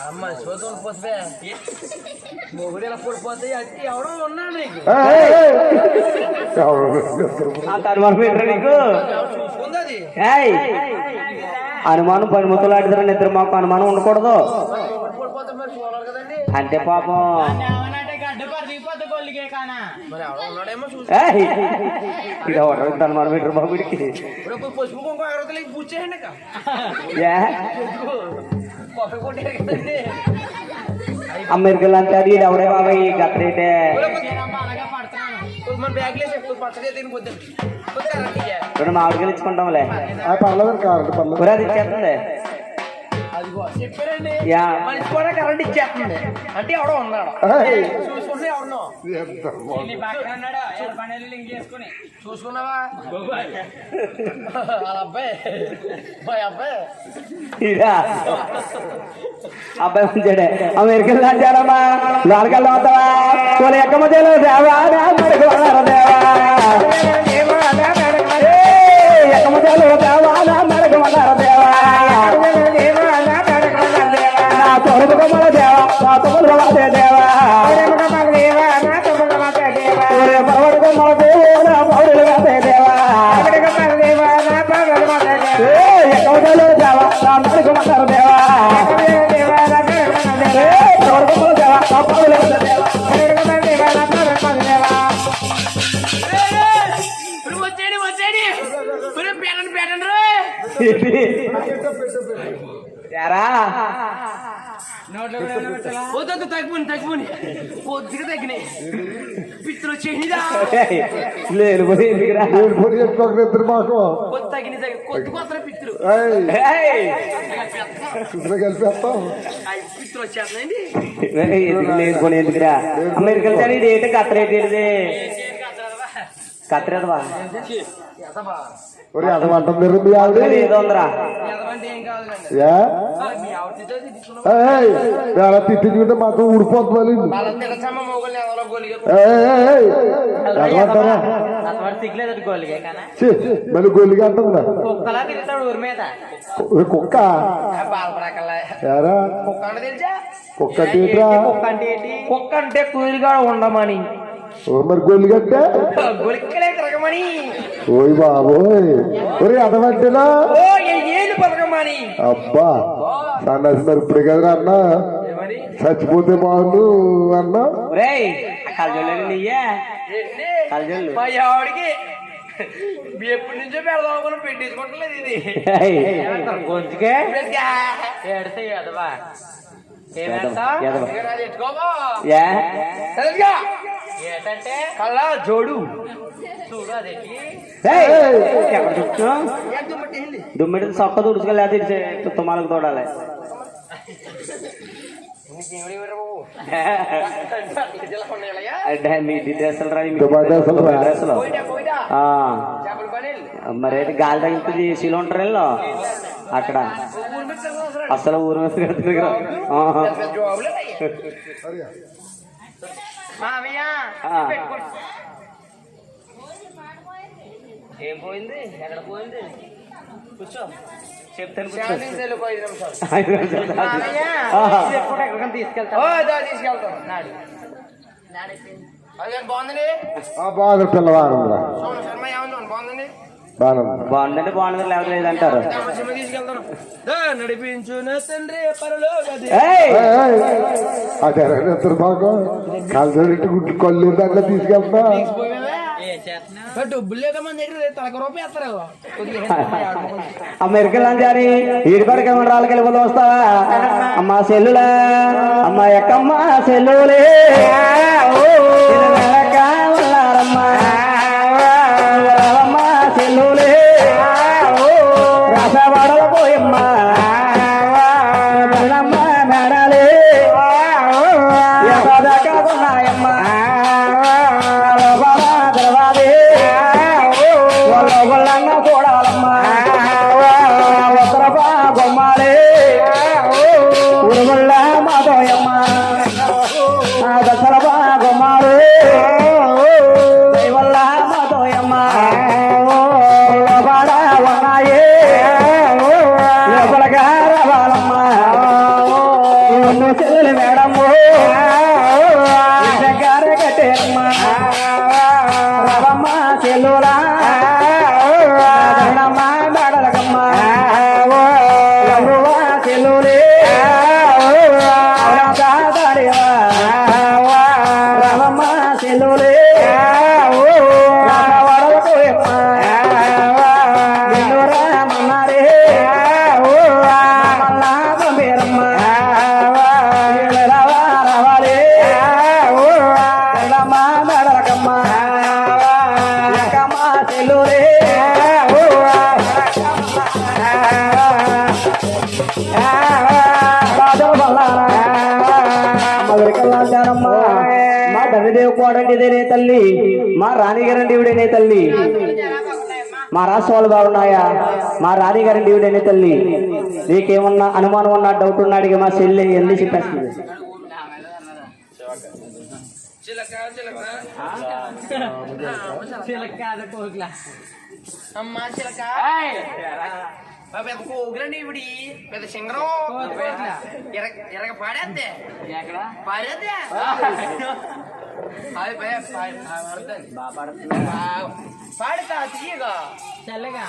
అమ్మ చూద్దాం పోతే మొగుడు ఇలా పడిపోతే అది ఎవడో ఉన్నాడు నీకు. అంత అనుమానం ఏంట్రా నీకు? అనుమానం పని ముత్తలాడిద్దరని ఇద్దరు మాకు అనుమానం ఉండకూడదు. అంతే పాపం. ఇది అనుమానం ఏంట్రా పసుపు కుంకుమ పూజ చేయండి అమెరికల్ అంటే అది ఈడు ఎవడే బాబాయ్ కరెంట్ ఇయ్య. రెండు మామిడికాయలు ఇచ్చుకుంటాంలే. పర్లేదు కారండి పర్లేదు. అది ఇచ్చేస్తుంది అదిగో చెప్పారండి. యా. మనిషి కూడా కరెంట్ ఇచ్చేస్తుంది. అంటే ఎవడో ఉన్నాడు. చూసుకున్నావా? అబ్బాయి. అబ్బాయి. అబ్బాయి మంచాడే. అమెరికల్ అంటారమ్మా లోనకెళ్ళి అవుతావా వాళ్ళ ఎక్క మధ్యలో దేవా? దేవా? పెట్టాలా? వద్దు తగ్గిపోయి తగ్గిపోయి కొద్దిగా తగ్గినాయి. పిత్తులు వచ్చేయండిరా లేదు ఎందుకురా? పొడి చెప్పుకోక ఇద్దరు మాకు? కొద్ది తగ్గినాయి తగ్గి కొద్ది కొత్త పిత్తులు. కలిపేస్తాం. పిత్తులు ఎందుకు లేదు ఎందుకురా? కానీ కత్తిరేట్ ఇది కత్తిరేదవా ఒరే మీ ఆవిడ? ఏదో ఉందిరా. ఏయ్, వేళ తిట్టించుకుంటే మాకు ఊడిపోతుంది మళ్ళీ. గొల్లిగా అంటుందా? కుక్క? కుక్క అంటే కుక్క అంటే కూలిగా ఉండమని. మరి గొల్లిగట్టే ఓయ్ బాబోయ్. ఒరే అదమంటేనా అబ్బా సన్నాసి మరి ఇప్పుడే కదా అన్నా. చచ్చిపోతే బాగుండు అన్నా. ఎప్పటి నుంచో పెడదాం అనుకుని పెట్టించుకుంటలేదు ఇది. గొంతుకే? పెద్దగా. ఏడితే ఏంటంటే కళ్ళ జోడు చూడు ఏయ్, ఎక్కడ దుమ్మట్టేయండి? దుమ్మిడి సొక్క తుడుచుకెళ్ళి అది తుమ్మలకు తోడాలి నీకేమిటి ఇవ్వరు బాబు? ఇలా ఉన్నాయా? అంటే మీ డ్రెస్సులు రా మీ దుబాయ్ డ్రెస్సులు రా. డ్రెస్సులు పోయిటా, పోయిటా. ఆ, చేపల పని. మరి అయితే గాలి తగ్గుతుంది ఏసీలో ఉంటారు వీళ్ళు అక్కడ ఊరు మీద తిరగవసరం. అసలు ఊరు ఏం పోయింది? ఎక్కడ పోయింది? కూర్చో. చెప్తాను కూర్చో. శాంతింగ్ సెల్ బాగుందంటే బాగుంది లేకపోతే లేదంటారు. తండ్రి! అదే కళ్ళు దాంట్లో తీసుకెళ్తా. రాళ్ళకి వెళ్ళిపోతూ వస్తావా అమ్మా సెల్లులా అమ్మా ఎక్కమ్మ సెల్లులే. I da da మధురికల్లాచారమ్మ మా ధనిదేవి కోడండిదేనే తల్లి. మా రాణిగారండి ఇవిడేనే తల్లి. మా రాష్ట్రాలు బాగున్నాయా? మా రాణిగారండి ఇవిడేనే తల్లి. నీకేమన్నా అనుమానం ఉన్నా డౌట్ ఉన్నా అడిగి మా చెల్లి ఎన్ని చెప్పేస్తుంది? చిలక చిలక. చిలక. అది కోకిల అమ్మా చిలక పెద్ద కోగులండి ఇవిడి పెద్ద సింగరం ఎరగ ఎరగ పాడేద్దే ఎక్కడ పాడేద్దే అది పే- పా- ఆ, పాడుతుంది. ఆ, పాడుతా తీయగా చల్లగా